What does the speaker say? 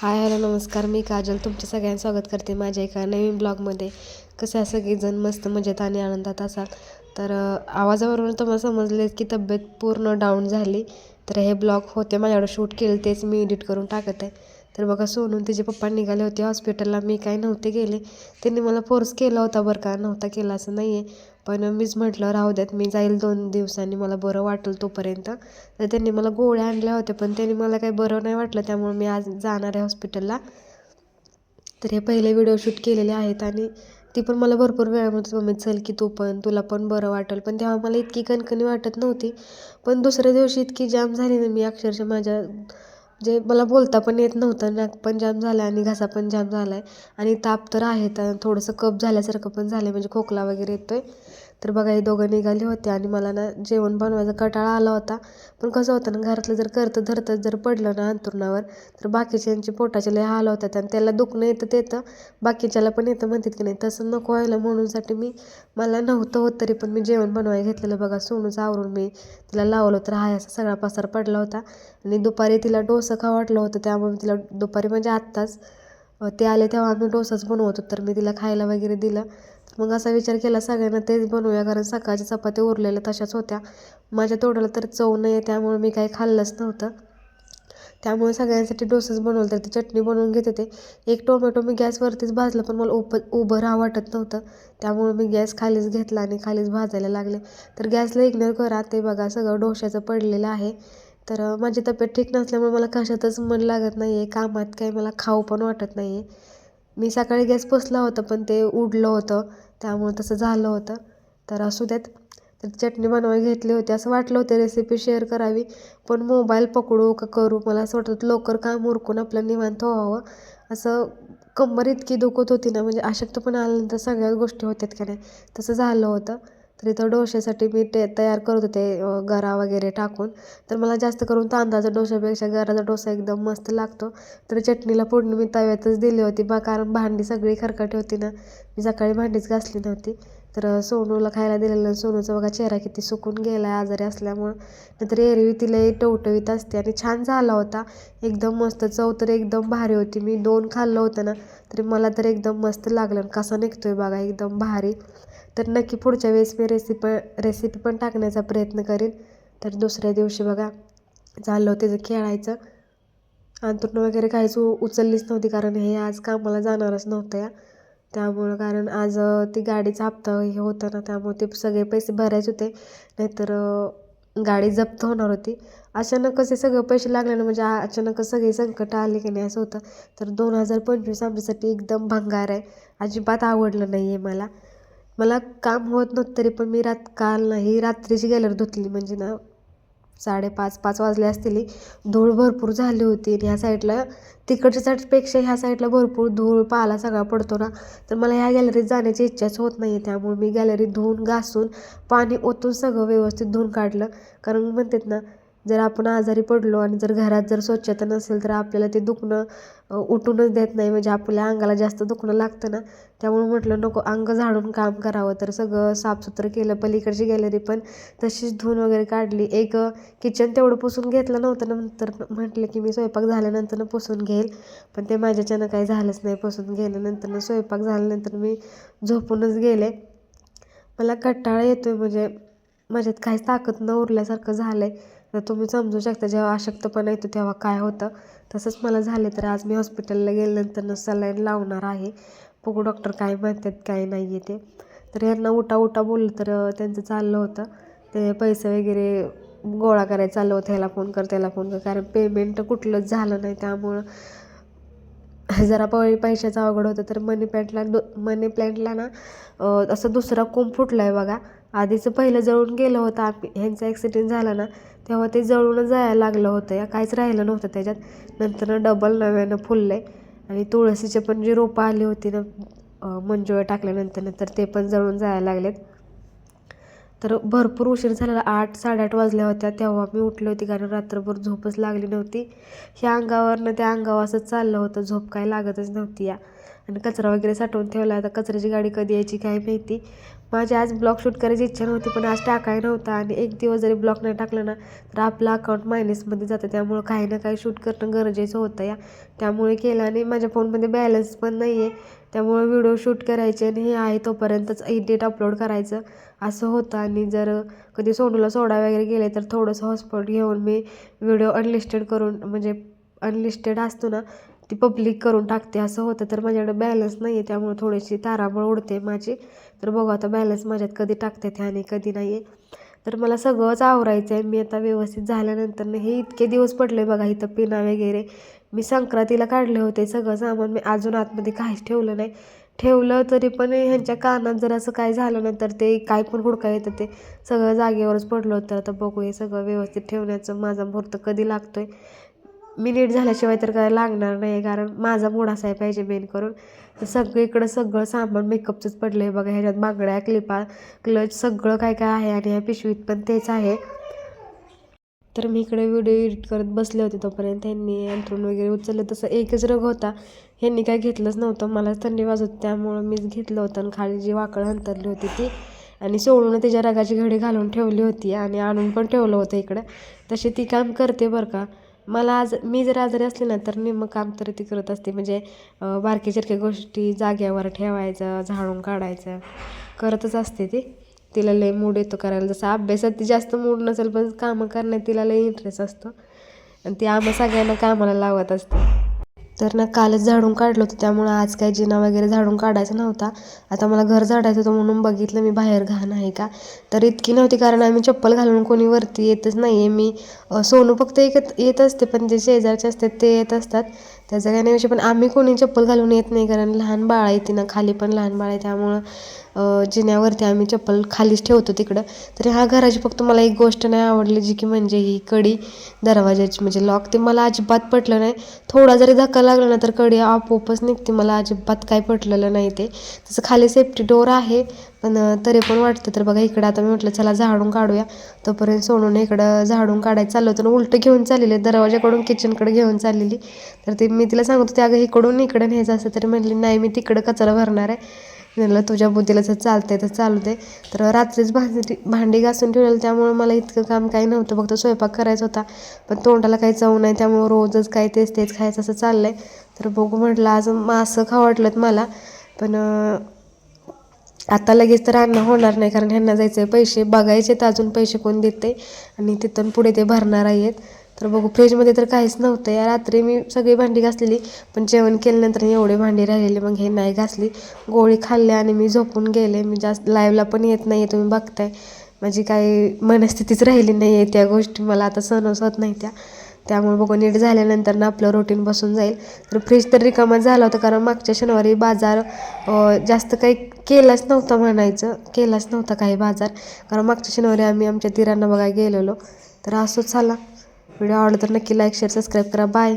Hi hello नमस्कार. मी काजल. तुमचे सगळ्यांचं स्वागत करते माझ्या एका नवीन ब्लॉगमध्ये. कसं आहे सगळेजण? मस्त मजेत आणि आनंदात असाल? तर आवाजावरून तुम्हाला समजले की तब्येत पूर्ण डाऊन झाली. तर हे ब्लॉग होते माझ्याकडे. शूट केले तेच मी एडिट करून टाकत आहे. तर बघा सोनून तिचे पप्पा निघाले होते हॉस्पिटलला. मी काही नव्हते गेले. त्यांनी मला फोर्स केला होता बरं का? नव्हता केला असं नाही आहे पण मीच म्हटलं राहू द्यात मी जाईल दोन दिवसांनी मला बरं वाटेल तोपर्यंत. तर त्यांनी मला गोळ्या आणल्या होत्या पण त्यांनी मला काही बरं नाही वाटलं त्यामुळे मी आज जाणार आहे हॉस्पिटलला. तर हे पहिले व्हिडिओ शूट केलेले आहेत आणि ती पण मला भरपूर वेळा म्हणत मम्मी चल की तू पण तुला पण बरं वाटेल. पण तेव्हा मला इतकी कणकणी वाटत नव्हती. पण दुसऱ्या दिवशी इतकी जाम झाली ना मी अक्षरशः माझ्या जे मला बोलता पण येत नव्हतं नाक पण जाम झालं आणि घसा पण जाम झाला आहे आणि ताप तर आहे तर थोडंसं कप झाल्यासारखं पण झालं आहे म्हणजे खोकला वगैरे येतो आहे तर बघा हे दोघं निघाले होते आणि मला ना जेवण बनवायचा कटाळा आला होता. पण कसं होतं ना घरातलं जर करतं धरतं जर पडलं ना अंतुरणावर तर बाकीच्यांचे पोटाचे लय हाल होतात आणि त्याला दुखणं येतं ते येतं बाकीच्याला पण येतं म्हणतात की नाही तसं नको व्हायला म्हणूनसाठी मी मला नव्हतं होत तरी पण मी जेवण बनवायला घेतलेलं बघा सोनूचं आवरून मी तिला लावलं तर हाय असा सगळा पसार पडला होता. आणि दुपारी तिला डोसं खा वाटलं होतं त्यामुळे तिला दुपारी म्हणजे आत्ताच ते आले तेव्हा आम्ही डोसाच बनवत होतो तर मी तिला खायला वगैरे दिलं. मग असा विचार केला सगळ्यांना तेच बनवूया कारण सकाळच्या चपात्या उरलेल्या तशाच होत्या. माझ्या तोंडाला तर चव नाही आहे त्यामुळे मी काही खाल्लंच नव्हतं. त्यामुळे सगळ्यांसाठी डोसच बनवलं तर ती चटणी बनवून घेत होते. एक टोमॅटो मी गॅसवरतीच भाजलं पण मला उप उभं राहा वाटत नव्हतं. त्यामुळे मी गॅस खालीच घेतला आणि खालीच भाजायला लागले. तर गॅसला इग्नोर करा. ते बघा सगळं डोश्याचं पडलेलं आहे. तर माझी तब्येत ठीक नसल्यामुळे मला कशातच मन लागत नाही आहे कामात काही मला खाऊ पण वाटत नाही आहे मी सकाळी गॅस पोचला होता पण ते उडलं होतं त्यामुळं तसं झालं होतं. तर असू द्यात तर चटणी बनवायला घेतली होती. असं वाटलं होतं रेसिपी शेअर करावी पण मोबाईल पकडू का करू? मला असं वाटत लवकर काम उरकून आपलं निवांत व्हावं. असं कंबर इतकी दुखत होती ना म्हणजे अशक्तपणा आल्यानंतर सगळ्याच गोष्टी होत्यात का नाही तसं झालं होतं. तर इथं डोश्यासाठी मी ते तयार करत होते गरा वगैरे टाकून. तर मला जास्त करून तांदळाचा डोश्यापेक्षा गराचा डोसा एकदम मस्त लागतो. तर चटणीला फोडणी मी तव्यातच दिली होती बा कारण भांडी सगळी खरकटी होती ना. मी सकाळी भांडीच घासली नव्हती. तर सोनूला खायला दिलेलं सोनूचा बघा चेहरा किती सुकून गेला आहे आजारी असल्यामुळं. नंतर एरवी तिला टवटवीत असते आणि छान झाला होता. एकदम मस्त चव तर एकदम भारी होती. मी दोन खाल्लं होतं ना तरी मला तर एकदम मस्त लागलं कसा निघतोय बघा एकदम भारी. तर नक्की पुढच्या वेळेस मी रेसिपी रेसिपी पण टाकण्याचा प्रयत्न करीन. तर दुसऱ्या दिवशी बघा चाललं होतं त्याचं खेळायचं. अंथरुण वगैरे काहीच उ उचललीच नव्हती कारण हे आज कामाला जाणारच नव्हतं या. त्यामुळं कारण आज ती गाडीचा हप्ता हे होता ना त्यामुळे ते सगळे पैसे भरायचे होते. नाहीतर गाडी जप्त होणार होती. अचानकच हे सगळं पैसे लागल्यानं म्हणजे अचानक अचानकच संकट आले की नाही असं होतं. तर दोन हजार पंचवीस आमच्यासाठी एकदम भंगार आहे. अजिबात आवडलं नाही आहे मला. मला काम होत नव्हतं तरी पण मी रात काल नाही रात्रीची गॅलर धुतली म्हणजे ना साडेपाच पाच वाजले असतील. धूळ भरपूर झाली होती आणि ह्या साईडला तिकडच्या साईडपेक्षा ह्या साईडला भरपूर धूळ पाला सगळा पडतो ना. तर मला ह्या गॅलरीत जाण्याची इच्छाच होत नाही आहे त्यामुळे मी गॅलरी धुवून घासून पाणी ओतून सगळं व्यवस्थित धुवून काढलं. कारण म्हणतात ना जर आपण आजारी पडलो आणि जर घरात जर स्वच्छता नसेल तर आपल्याला ते दुखणं उठूनच देत नाही. म्हणजे आपल्या अंगाला जास्त दुखणं लागतं ना. त्यामुळे म्हटलं नको अंग झाडून काम करावं. तर सगळं साफसुथरं केलं. पलीकडची गॅलरी पण तशीच धुवून वगैरे काढली. एक किचन तेवढं पुसून घेतलं नव्हतं. नंतर म्हटलं की मी स्वयंपाक झाल्यानंतर पुसून घेईल. पण ते माझ्याच्यानं काही झालंच नाही पुसून गेल्यानंतरनं स्वयंपाक झाल्यानंतर मी झोपूनच गेले. मला कंटाळा येतो आहे म्हणजे माझ्यात काहीच ताकद न उरल्यासारखं झालं आहे तर तुम्ही समजू शकता जेव्हा अशक्तपणा येतो तेव्हा काय होतं. तसंच मला झाले तर आज मी हॉस्पिटलला गेल्यानंतर सलाईन लावणार आहे. बघू डॉक्टर काय म्हणतात काय नाही आहे ते. तर यांना उठा उठा बोललं तर त्यांचं चाललं होतं. ते पैसे वगैरे गोळा करायचं चाललं होतं ह्याला फोन कर त्याला फोन कर. कारण पेमेंट कुठलंच झालं नाही त्यामुळं. जरा पै पैशाचं अवघड होतं तर मनी प्लॅन्टला दु मनी प्लॅन्टला ना असं दुसरा कोंब फुटला आहे बघा. आधीचं पहिलं जळून गेलं होतं आम्ही ह्यांचा ॲक्सिडेंट झाला ना तेव्हा ते जळूनच जायला लागलं होतं या काहीच राहिलं नव्हतं त्याच्यात. नंतर डबल नव्यानं फुललं आहे आणि तुळशीचे पण जी रोपं आली होती ना अं, टाकल्यानंतर नंतर ते पण जळून जायला लागलेत. तर भरपूर उशीर झालेला. आठ साडेआठ वाजल्या होत्या तेव्हा मी उठले होती कारण रात्रभर झोपच लागली नव्हती. ह्या अंगावरनं त्या अंगावर असं चाललं होतं. झोप काय लागतच नव्हती या. आणि कचरा वगैरे साठवून ठेवला. आता कचऱ्याची गाडी कधी यायची काय माहिती. माझी आज ब्लॉग शूट करायची इच्छा नव्हती पण आज टाकाय नव्हता आणि एक दिवस जरी ब्लॉग नाही टाकला ना तर आपलं अकाउंट मायनसमध्ये जातं. त्यामुळं काही ना काही शूट करणं गरजेचं होतं या. त्यामुळे केलं आणि माझ्या फोनमध्ये बॅलन्स पण नाही आहे त्यामुळं व्हिडिओ शूट करायचे आणि हे आहे तोपर्यंतच एडिट अपलोड करायचं असं होतं. आणि जर कधी सोनूला सोडा वगैरे गेले तर थोडंसं हॉस्पॉट घेऊन मी व्हिडिओ अनलिस्टेड करून म्हणजे अनलिस्टेड असतो ना ती पब्लिक करून टाकते. असं होतं. तर माझ्याकडे बॅलन्स नाही आहे त्यामुळे थोडीशी तारांबळ उडते माझी. तर बघू आता बॅलन्स माझ्यात कधी टाकते ते आणि कधी नाही आहे तर मला सगळंच आवरायचं आहे मी आता व्यवस्थित झाल्यानंतर हे इतके दिवस पडले बघा इथं पिना वगैरे. मी संक्रांतीला काढले होते सगळं सामान. मी अजून आतमध्ये काहीच ठेवलं नाही. ठेवलं तरी पण ह्यांच्या कानात जर असं काय झालं ना तर ते काय पण हुडका येतं ते. सगळं जागेवरच पडलं होतं. आता बघू हे सगळं व्यवस्थित ठेवण्याचं माझा मुहूर्त कधी लागतो आहे मी नीट झाल्याशिवाय तर काय लागणार नाही कारण माझा मूड असाय पाहिजे मेन करून. तर सगळीकडं सगळं सामान मेकअपचंच पडलं आहे बघा ह्याच्यात बांगड्या क्लिपा क्लच सगळं काय काय आहे आणि ह्या पिशवीत पण तेच आहे. तर मी इकडे व्हिडिओ एडिट करत बसले होते तोपर्यंत. ह्यांनी अंथरून वगैरे उचललं. तसं एकच रग होता. ह्यांनी काय घेतलंच नव्हतं. मला थंडी वाजत त्यामुळं मीच घेतलं होतं आणि खाली जी वाकळ अंतरली होती ती आणि सोडून त्याच्या रगाची घडी घालून ठेवली होती आणि आणून पण ठेवलं होतं इकडं. तशी ती काम करते बरं का. मला आज मी जर आजारी असले ना तर निम्मं काम तर ती करत असते. म्हणजे बारकी चिरक्या गोष्टी जाग्यावर ठेवायचं झाडून काढायचं करतच असते ती. तिला लय मूड येतो करायला. जसं अभ्यासात ती जास्त मूड नसेल पण कामं करण्यात तिला लय इंटरेस्ट असतो. आणि ती आम्हा सगळ्यांना कामाला लावत असते. तर ना कालच झाडून काढलं होतं. त्यामुळं आज काय जिना वगैरे झाडून काढायचा नव्हता. आता मला घर झाडायचं होतं म्हणून बघितलं मी बाहेर घाण आहे का? तर इतकी नव्हती कारण आम्ही चप्पल घालून कोणी वरती येतच नाही आहे मी सोनू फक्त एक येत असते पण जे शेजारचे असतात ते येत असतात. त्याचा काही नाही विषय पण आम्ही कोणी चप्पल घालून येत नाही कारण लहान बाळ आहे ती ना खाली पण लहान बाळ आहे त्यामुळं जिन्यावरती आम्ही चप्पल खालीच ठेवतो तिकडं. तरी हा घराची फक्त मला एक गोष्ट नाही आवडली जी की म्हणजे ही कडी दरवाजाची म्हणजे लॉक ते मला अजिबात पटलं नाही. थोडा जरी धक्का लागला ना तर कडी आपोआपच निघते. मला अजिबात काय पटलेलं नाही ते. तसं खाली सेफ्टी डोर आहे पण तरी पण वाटतं. तर बघा इकडं आता मी म्हटलं चला झाडून काढूया. तोपर्यंत सोडून इकडं झाडून काढायचं चाललं होतं उलटं घेऊन चाललेले दरवाजाकडून किचनकडे घेऊन चाललेली. तर ते मी तिला सांगत होते अगं इकडून इकडं न्यायचं असं. तरी म्हटली नाही मी तिकडं कचरा भरणार आहे. म्हणलं तुझ्या बुद्धीला जर चालतंय तर चालू दे. तर रात्रीच भांडी भांडी घासून ठेवलेलं त्यामुळं मला इतकं काम काही नव्हतं. फक्त स्वयंपाक करायचा होता. पण तोंडाला काही चव नाही त्यामुळं रोजच काय तेच तेच खायचं असं चाललं आहे तर बघू म्हटलं आज मासं खावं मला. पण आता लगेच तर अन्न होणार नाही कारण ह्यांना जायचं आहे पैसे. बघायचे तर अजून पैसे कोण देते आणि तिथून पुढे ते भरणार आहेत. तर बघू फ्रीजमध्ये तर काहीच नव्हतं. या रात्री मी सगळी भांडी घासलेली पण जेवण केल्यानंतर एवढे भांडी राहिलेली मग हे नाही घासली. गोळी खाल्ली आणि मी झोपून गेले. मी जास्त लाईव्हला पण येत नाही आहे तुम्ही बघताय. माझी काही मनस्थितीच राहिली नाही आहे त्या गोष्टी. मला आता सहन होत नाही त्या. त्यामुळे बघू नीट झाल्यानंतर ना आपलं रुटीन बसून जाईल. तर फ्रीज तर रिकामा झाला होता कारण मागच्या शनिवारी बाजार जास्त काही केलाच नव्हता म्हणायचं. केलाच नव्हता काही बाजार. कारण मागच्या शनिवारी आम्ही आमच्या तिरांना बघायला गेलेलो. तर असंच झाला. व्हिडिओ आवडला तर नक्की लाईक शेअर सबस्क्राईब करा. बाय